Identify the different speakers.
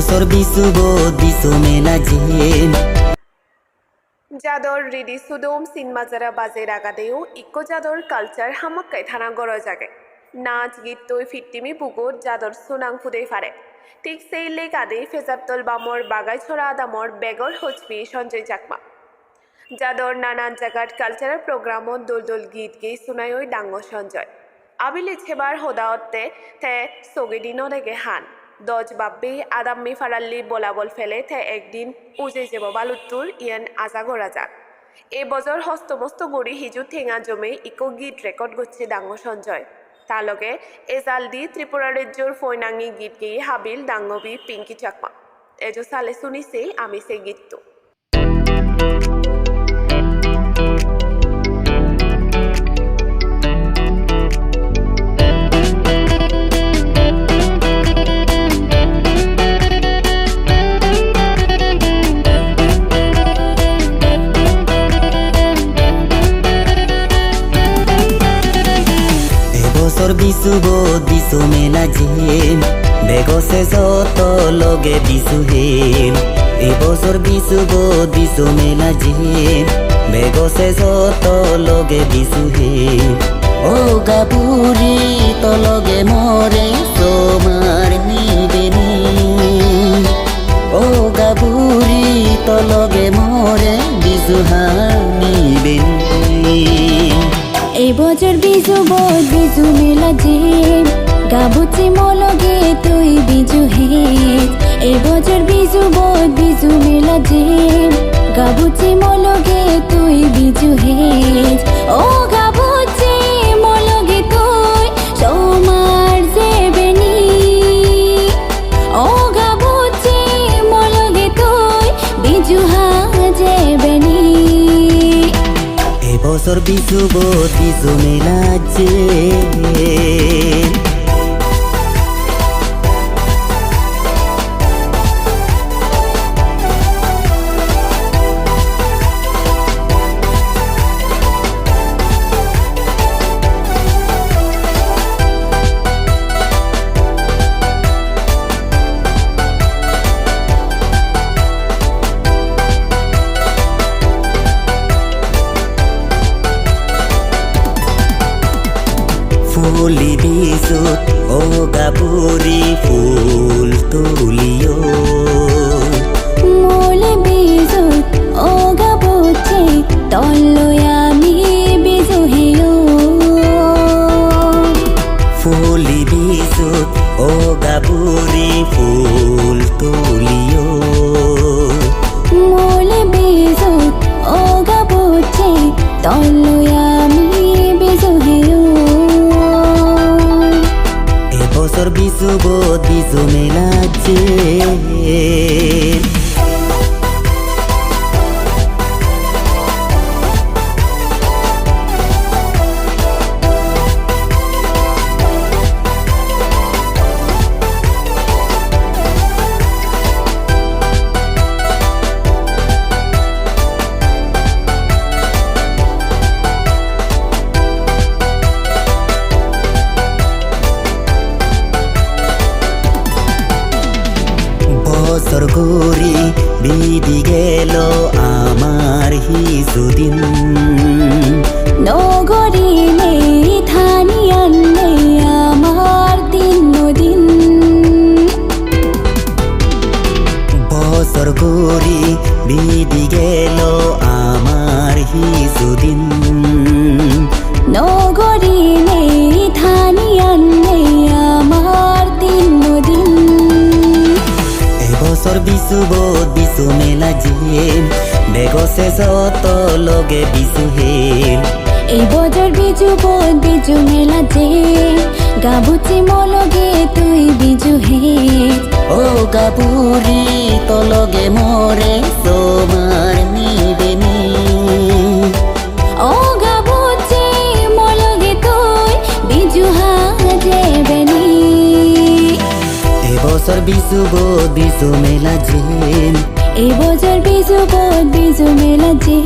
Speaker 1: এবছর বিচু বোধ বিচু মেলা জেন
Speaker 2: জাদর রিডি সুদোম সিনমাজারা বাজে রাগাদেও ইকো জাদর কালচার হামাক্কাই থানা গড় জাগে। নাচ, গীত তৈ ফিট্টিমি পুকুর জাদর সুনাং ফুদে ফারে ঠিক সেই লেক আদে ফেজাবতল বামর বাগাইছড়া আদামর বেগর হচপি সঞ্জয় চাকমা যাদর নানান জায়গাত কালচারাল প্রোগ্রামত দোল দোল গীত গেই শুনাই ওই ডাঙ্গ সঞ্জয়। আবিলে ছেবার হোদাওতে তে সগেদিন দেগে হান। দজ বাব্বি আদাম্মি ফারাল্লি, বলাবল ফেলে তে একদিন উজে যাব বালুত্তুর, ইয়ান আজা গড়া যাক এই বছর হস্তমস্ত গড়ি হিজু ঠেঙা জমে ইকো গীত রেকর্ড করছে ডাঙ্গ সঞ্জয়। তার লগে এজাল দি ত্রিপুরা রাজ্যর ফৈনাঙি গীত গেয়ে হাবিল ডাঙ্গবি পিঙ্কি চাকমা। এজো সালে শুনিছেই আমি সেই গীতটো।
Speaker 1: বিচু বোধ মেলা জেন। বেগছে যত লগে বিচু হেন। এবছর বোধ বিচু মেলা জেন। বেগছে যত লগে বিচু হেন। ও গাবুরি, তলগে মরে সোমার নিবেনি ও গাবুরি, তলগে মরে বিচু হানিবেনি
Speaker 3: যে গাবুচি মলগে তুই বিজু হে এই বছর বিজু বোধ, বিজু মেলা যে গাবুচি মলগে তুই বিজু হে ও
Speaker 1: এবছর বিচু বোধ বিচু ফুলি বিচুত ও গাবুরি ফুল তুলিও।
Speaker 3: মূল বিজুত ও গাবুচে তল্লই আমি বিজু হেয়
Speaker 1: ফুলি বিচুত ও গাবুরি ফুল তুলিও।
Speaker 3: মূল বিজুত ও গাবুচে তল্লই
Speaker 1: এবছর বিচু বোধ বিচু ঘুরি বিদি গেল আমার হিসুদিন।
Speaker 3: নেই থানিয়ান্নে আমার
Speaker 1: এবছর বিচু মেলা জিম বেগছে যত লগে বিচু হেল
Speaker 3: এই বজর বিজু বোধ, বিজু মেলা যে। গাবুচি মলগে তুই বিজু হে।
Speaker 1: ও গাবুরি, তলগে মরে। এবছর বিশু বোধ বিশু মেলা জেন।
Speaker 3: এই বছর বিজু বোধ বিজু মেলা যে